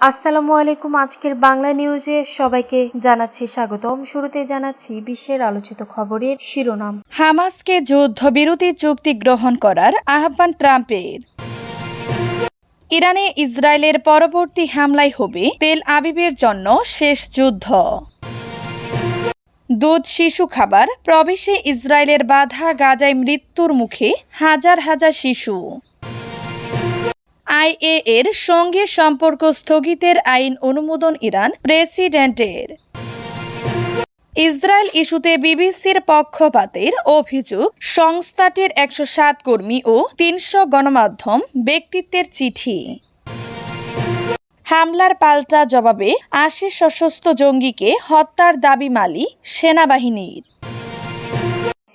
আসসালামু আলাইকুম। আজকের বাংলা নিউজে সবাইকে জানাচ্ছি স্বাগতম শুরুতে জানাচ্ছি বিশ্বের আলোচিত খবরের শিরোনাম। হামাসকে যুদ্ধবিরতি চুক্তি গ্রহণ করার আহ্বান ট্রাম্পের। ইরানে ইসরায়েলের পরবর্তী হামলায় হবে তেল আবিবের জন্য শেষ যুদ্ধ। দুধ, শিশু খাবার, প্রবেশে ইসরায়েলের বাধা, গাজায় মৃত্যুর মুখে হাজার হাজার শিশু। আইএ এর সঙ্গে সম্পর্ক স্থগিতের আইন অনুমোদন ইরান প্রেসিডেন্টের। ইসরায়েল ইস্যুতে বিবিসির পক্ষপাতের অভিযোগ, সংস্থাটির একশো সাত কর্মী ও তিনশো গণমাধ্যম ব্যক্তিত্বের চিঠি। হামলার পাল্টা জবাবে আশি সশস্ত্র জঙ্গিকে হত্যার দাবি মালি সেনাবাহিনীর।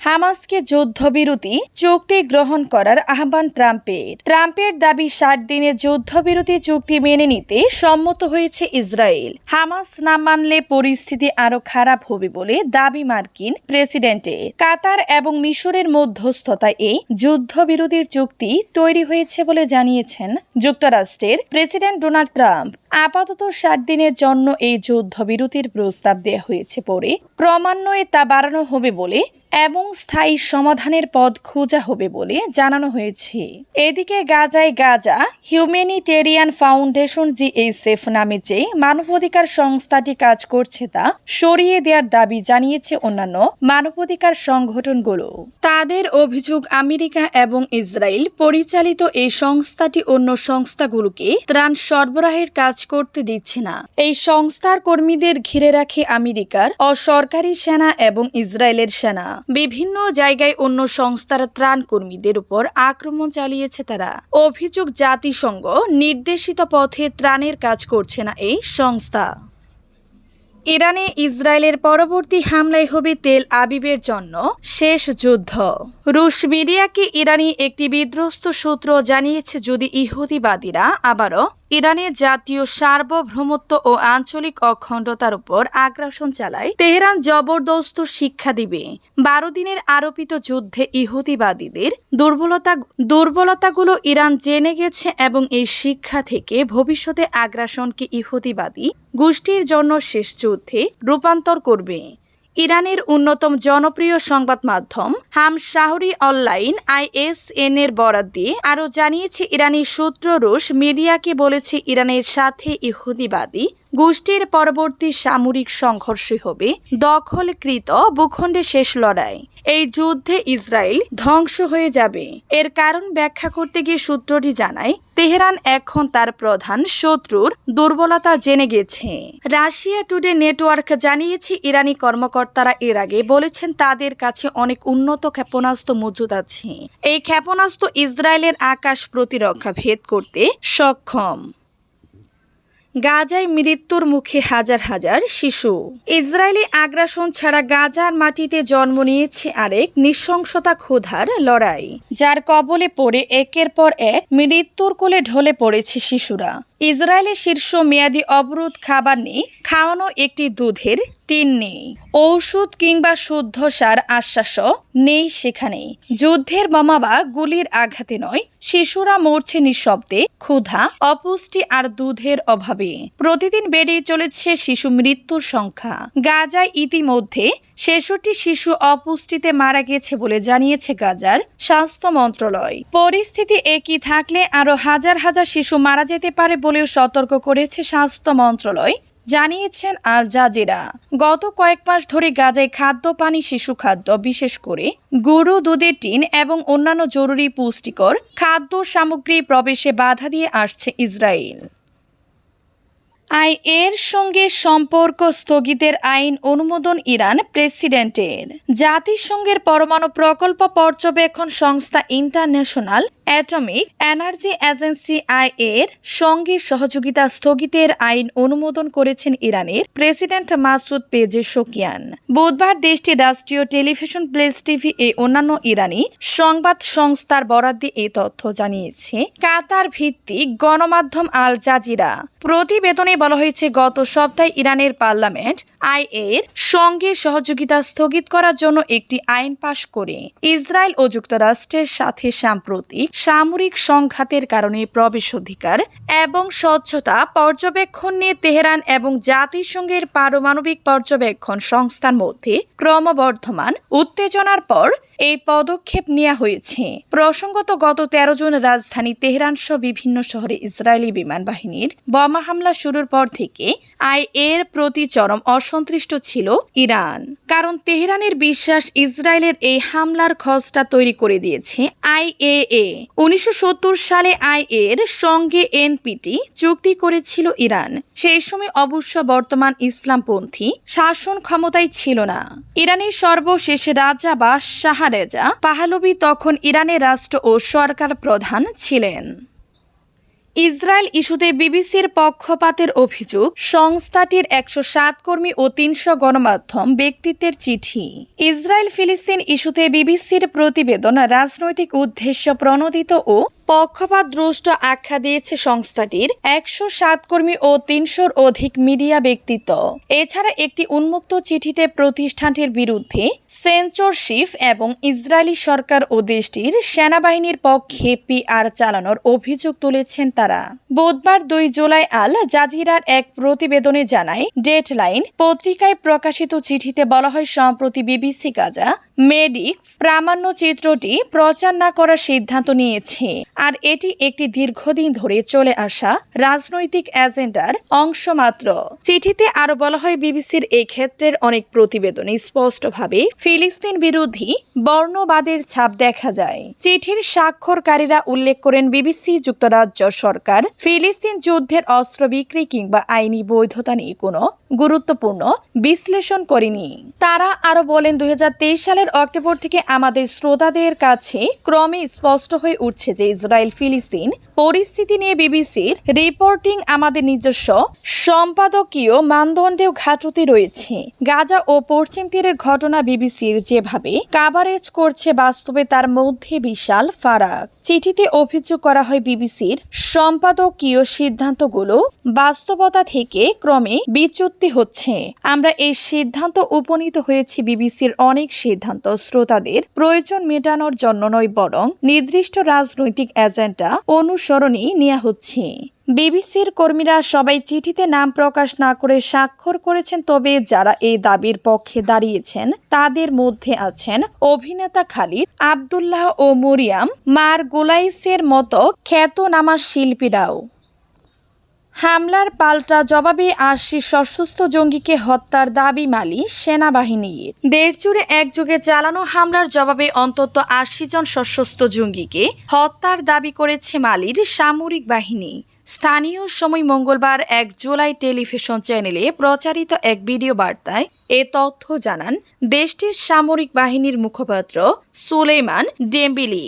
হামাসকে যুদ্ধবিরতি চুক্তি গ্রহণ করার আহ্বান ট্রাম্পের। ট্রাম্পের দাবি ষাট দিনের যুদ্ধবিরতি চুক্তি মেনে নিতে সম্মত হয়েছে ইসরায়েল। হামাস না মানলে পরিস্থিতি আরও খারাপ হবে বলে দাবি মার্কিন প্রেসিডেন্টের কাতার এবং মিশরের মধ্যস্থতায় এই যুদ্ধবিরতির চুক্তি তৈরি হয়েছে বলে জানিয়েছেন যুক্তরাষ্ট্রের প্রেসিডেন্ট ডোনাল্ড ট্রাম্প। আপাতত ষাট দিনের জন্য এই যুদ্ধবিরতির প্রস্তাব দেওয়া হয়েছে পরে ক্রমান্বয়ে তা বাড়ানো হবে বলে এবং স্থায়ী সমাধানের পথ খোঁজা হবে বলে জানানো হয়েছে। এদিকে গাজায় গাজা হিউম্যানিটেরিয়ান ফাউন্ডেশন জিএসএফ নামে যে মানবাধিকার সংস্থাটি কাজ করছে তা সরিয়ে দেওয়ার দাবি জানিয়েছে অন্যান্য মানবাধিকার সংগঠনগুলো। তাদের অভিযোগ আমেরিকা এবং ইসরায়েল পরিচালিত এই সংস্থাটি অন্য সংস্থাগুলোকে ত্রাণ সরবরাহের কাজ করতে দিচ্ছে না। এই সংস্থার কর্মীদের ঘিরে রাখে আমেরিকার অসরকারি সেনা এবং ইসরায়েলের সেনা। বিভিন্ন জায়গায় অন্য সংস্থার ত্রাণ কর্মীদের উপর আক্রমণ চালিয়েছে তারা। অভিযোগ জাতিসংঘ নির্দেশিত পথে ত্রাণের কাজ করছে না এই সংস্থা। ইরানে ইসরায়েলের পরবর্তী হামলায় হবে তেল আবিবের জন্য শেষ যুদ্ধ। রুশ মিডিয়াকে ইরানি একটি বিধ্বস্ত সূত্র জানিয়েছে, যদি ইহুদিবাদীরা আবারও ইরানের জাতীয় সার্বভৌমত্ব ও আঞ্চলিক অখণ্ডতার উপর আগ্রাসন চালায় তেহরান জবরদস্ত শিক্ষা দিবে। বারো দিনের আরোপিত যুদ্ধে ইহুদিবাদীদের দুর্বলতা দুর্বলতাগুলো ইরান জেনে গেছে এবং এই শিক্ষা থেকে ভবিষ্যতে আগ্রাসনকে ইহুদিবাদী গোষ্ঠীর জন্য শেষ যুদ্ধে রূপান্তর করবে। ইরানের অন্যতম জনপ্রিয় সংবাদ মাধ্যম হাম শাহরি অনলাইন, আইএসএন এর বরাদ দিয়ে আরও জানিয়েছে, ইরানি সূত্র রুশ মিডিয়াকে বলেছে, ইরানের সাথে ইহুদিবাদী গোষ্ঠীর পরবর্তী সামরিক সংঘর্ষই হবে দখলকৃত ভূখণ্ডে শেষ লড়াই। এই যুদ্ধে ইসরায়েল ধ্বংস হয়ে যাবে। এর কারণ ব্যাখ্যা করতে গিয়ে সূত্রটি জানায়, তেহরান এখন তার প্রধান শত্রুর দুর্বলতা জেনে গেছে। রাশিয়া টুডে নেটওয়ার্ক জানিয়েছে, ইরানি কর্মকর্তারা এর আগে বলেছেন তাদের কাছে অনেক উন্নত ক্ষেপণাস্ত্র মজুদ আছে। এই ক্ষেপণাস্ত্র ইসরায়েলের আকাশ প্রতিরক্ষা ভেদ করতে সক্ষম। গাজায় মৃত্যুর মুখে হাজার হাজার শিশু। ইসরায়েলি আগ্রাসন ছাড়া গাজার মাটিতে জন্ম নিয়েছে আরেক নৃশংসতা ক্ষুধার লড়াই, যার কবলে পড়ে একের পর এক মৃত্যুর কোলে ঢলে পড়েছে শিশুরা। ইসরায়েলের শীর্ষ মেয়াদী অবরোধ খাবার নিয়ে খাওয়ানো একটি দুধের টিন নেই। ঔষধ কিংবা শুদ্ধ সার আশ্বাসও নেই সেখানে যুদ্ধের বোমা বা গুলির আঘাতে নয়, শিশুরা মরছে নিঃশব্দে, ক্ষুধা, অপুষ্টি আর দুধের অভাবে। প্রতিদিন বেড়েই চলেছে শিশু মৃত্যুর সংখ্যা। গাজায় ইতিমধ্যে ছেষট্টি শিশু অপুষ্টিতে মারা গেছে বলে জানিয়েছে গাজার স্বাস্থ্য মন্ত্রণালয়। পরিস্থিতি একই থাকলে আরও হাজার হাজার শিশু মারা যেতে পারে বলেও সতর্ক করেছে স্বাস্থ্য মন্ত্রণালয়। জানিয়েছেন আল জাজিরা। গত কয়েক মাস ধরে গাজায় খাদ্য, পানি, শিশু খাদ্য, বিশেষ করে গরু, দুধের টিন এবং অন্যান্য জরুরি পুষ্টিকর খাদ্য সামগ্রী প্রবেশে বাধা দিয়ে আসছে ইসরায়েল। আই এর সঙ্গে সম্পর্ক স্থগিতের আইন অনুমোদন ইরান প্রেসিডেন্টের। জাতিসংঘের পরমাণু প্রকল্প পর্যবেক্ষণ সংস্থা International Atomic Energy Agency I এর সঙ্গে সহযোগিতা স্থগিতের আইন অনুমোদন করেছেন ইরানের প্রেসিডেন্ট মাসুদ পেজেশকিয়ান বুধবার দেশটির রাষ্ট্রীয় টেলিভিশন প্লেস টিভি এ অন্যান্য ইরানি সংবাদ সংস্থার বরাদ্দে এই তথ্য জানিয়েছে। কাতার ভিত্তিক গণমাধ্যম আল জাজিরা প্রতিবেদনে বলা হয়েছে, গত সপ্তাহে ইরানের পার্লামেন্ট আই এর সঙ্গে সহযোগিতা স্থগিত করার জন্য একটি আইন পাশ করে ইসরায়েল ও যুক্তরাষ্ট্রের সাথে সাম্প্রতিক সামরিক সংঘাতের কারণে প্রবেশাধিকার এবং স্বচ্ছতা পর্যবেক্ষণ নিয়ে তেহরান এবং জাতিসংঘের পারমাণবিক পর্যবেক্ষণ সংস্থার মধ্যে ক্রমবর্ধমান উত্তেজনার পর এই পদক্ষেপ নেওয়া হয়েছে। প্রসঙ্গত গত তেরো জুন রাজধানী তেহরান সহ বিভিন্ন শহরে ইসরায়েলি বিমান বাহিনীর বোমা হামলা শুরুর পর থেকে আই এর প্রতি চরম অসন্তুষ্ট ছিল ইরান। কারণ তেহরানের বিশ্বাস ইসরায়েলের এই হামলার খসড়া তৈরি করে দিয়েছে আইএএ উনিশশো সত্তর সালে আই এর সঙ্গে এনপিটি চুক্তি করেছিল ইরান। সেই সময় অবশ্য বর্তমান ইসলামপন্থী শাসন ক্ষমতায় ছিল না। ইরানের সর্বশেষ রাজা বা শাহরেজা পাহালবি তখন ইরানের রাষ্ট্র ও সরকার প্রধান ছিলেন। ইসরায়েল ইস্যুতে বিবিসির পক্ষপাতের অভিযোগ, সংস্থাটির একশো সাত কর্মী ও তিনশো গণমাধ্যম ব্যক্তিত্বের চিঠি। ইসরায়েল ফিলিস্তিন ইস্যুতে বিবিসির প্রতিবেদন, রাজনৈতিক উদ্দেশ্য প্রণোদিত ও পক্ষপাত দ্রষ্ট আখ্যা দিয়েছে সংস্থাটির একশো সাত কর্মী ও তিনশোর অধিক মিডিয়া ব্যক্তিত্ব। এছাড়া একটি উন্মুক্ত চিঠিতে প্রতিষ্ঠানটির বিরুদ্ধে সেন্সরশিপ এবং ইসরায়েলি সরকার ও দেশটির সেনাবাহিনীর পক্ষে পিআর চালানোর অভিযোগ তুলেছেন তারা। বুধবার দুই জুলাই আল জাজিরার এক প্রতিবেদনে জানায় ডেটলাইন পত্রিকায় প্রকাশিত চিঠিতে বলা হয়, সম্প্রতি বিবিসি গাজা মেডিক্স প্রামাণ্য চিত্রটি প্রচার না করার সিদ্ধান্ত নিয়েছে। আর এটি একটি দীর্ঘদিন ধরে চলে আসা রাজনৈতিক এজেন্ডার অংশ মাত্র। চিঠিতে আরও বলা হয়, বিবিসির এই ক্ষেত্রের অনেক প্রতিবেদনে স্পষ্টভাবে ফিলিস্তিন বিরোধী বর্ণবাদের ছাপ দেখা যায়। চিঠির স্বাক্ষরকারীরা উল্লেখ করেন, বিবিসি যুক্তরাজ্য সরকার ফিলিস্তিন যুদ্ধের অস্ত্র বিক্রি কিংবা আইনি বৈধতা নিয়ে কোনো গুরুত্বপূর্ণ বিশ্লেষণ করেনি। তারা আরও বলেন, দুই সালের অক্টোবর থেকে আমাদের শ্রোতাদের কাছে ক্রমে স্পষ্ট হয়ে উঠছে যে ইসরায়েল ফিলিস্তিন পরিস্থিতি নিয়ে বিবিসির রিপোর্টিং আমাদের নিজস্ব সম্পাদকীয় মানদণ্ডেও ঘাটতি রয়েছে। গাজা ও পশ্চিম তীরের ঘটনা বিবিসির যেভাবে কাভারেজ করছে, বাস্তবে তার মধ্যে বিশাল ফারাক। চিঠিতে অভিযোগ করা হয়, বিবিসির সম্পাদকীয় সিদ্ধান্তগুলো বাস্তবতা থেকে ক্রমে বিচ্যুতি হচ্ছে। আমরা এই সিদ্ধান্ত উপনীত হয়েছি বিবিসির অনেক সিদ্ধান্ত। শ্রোতাদের প্রয়োজন মেটানোর জন্য নয় বরং নির্দিষ্ট রাজনৈতিক এজেন্ডা অনুসরণই নেওয়া হচ্ছে। বিবিসির কর্মীরা সবাই চিঠিতে নাম প্রকাশ না করে স্বাক্ষর করেছেন, তবে যারা এই দাবির পক্ষে দাঁড়িয়েছেন, তাদের মধ্যে আছেন অভিনেতা খালিদ, আবদুল্লাহ ও মরিয়াম, মার গোলাইসের মতো খ্যাতনামা শিল্পীরাও। হামলার পাল্টা জবাবে আশি সশস্ত্র জঙ্গিকে হত্যার দাবি মালি সেনাবাহিনীর দেড়জুড়ে একযোগে চালানো হামলার জবাবে অন্তত আশি জন সশস্ত্র জঙ্গিকে হত্যার দাবি করেছে মালির সামরিক বাহিনী। স্থানীয় সময় মঙ্গলবার এক জুলাই টেলিভিশন চ্যানেলে প্রচারিত এক ভিডিও বার্তায় এ তথ্য জানান দেশটির সামরিক বাহিনীর মুখপাত্র সুলেইমান ডেম্বিলি।